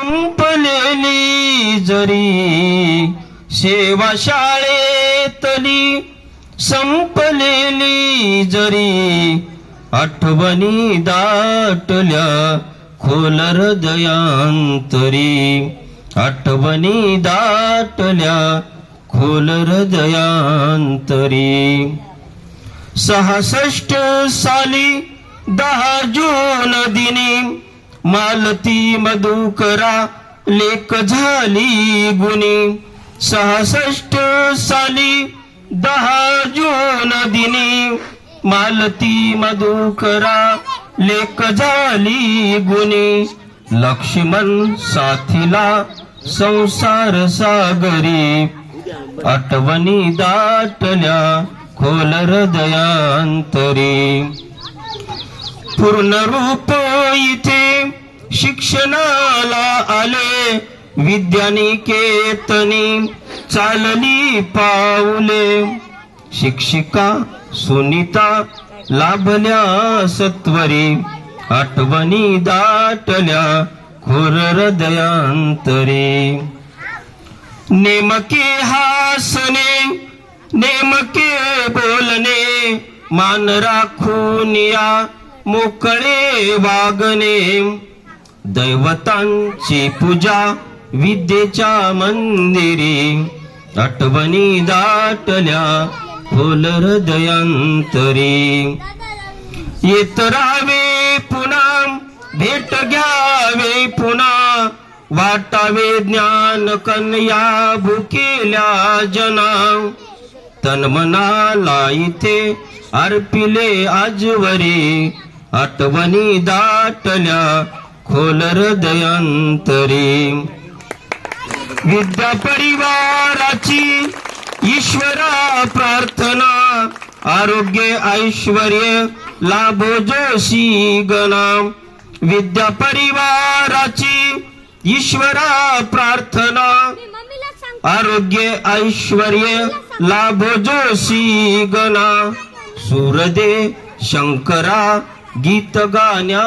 संपलेली जरी सेवा शाळेतली संपलेली जरी आठवणी दाटल्या खोल हृदयांतरी आठवणी दाटल्या खोल हृदयांतरी. सहासष्ट साली दहा जून दिनी मालती मधुकरा लेक झाली गुणी. सहासष्ट साली दहा जून दिनी. मालती मधुकरा लेक झाली गुणी. लक्ष्मण साथीला संसार सागरी. आठवणी दाटल्या खोल हृदयांतरी. पूर्ण रूप इथे शिक्षणाला आले. विद्यानिकेतनी चालली पाऊले. शिक्षिका सुनीता लाभल्या सत्वरी. आठवणी दाटल्या खोर हृदयांतरी. नेमके हासने नेमके बोलणे. मान राखून या मोकळे वागणे. दैवतांची पूजा विद्येच्या मंदिरी. आठवणी दाटल्या खोल हृदयांतरी. येत राहावे पुन्हा भेट घ्यावे पुन्हा. वाटावे ज्ञान कन्या भुकेल्या जना. तन्मनाला इथे अर्पिले आजवरी. आठवणी दाटल्या खोल हृदयांतरी. विद्या परिवाराची ईश्वरा प्रार्थना आरोग्य ऐश्वर लाभो जोशी गणा विद्या परिवाराची ईश्वरा प्रार्थना आरोग्य ऐश्वर लाभो जोशी गणा सूरदे शंकरा गीत गाण्या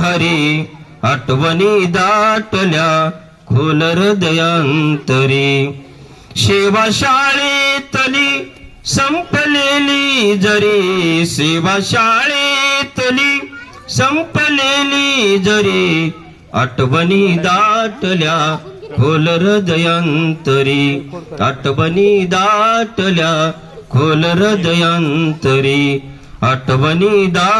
हरे आठवणी दाटल्या खोल हृदयांतरी. सेवा शाळेतली संपलेली जरी सेवा शाळेतली संपलेली जरी आठवणी दाटल्या खोल हृदयांतरी. आठवणी दाटल्या खोल हृदयांतरी. आठवणी दा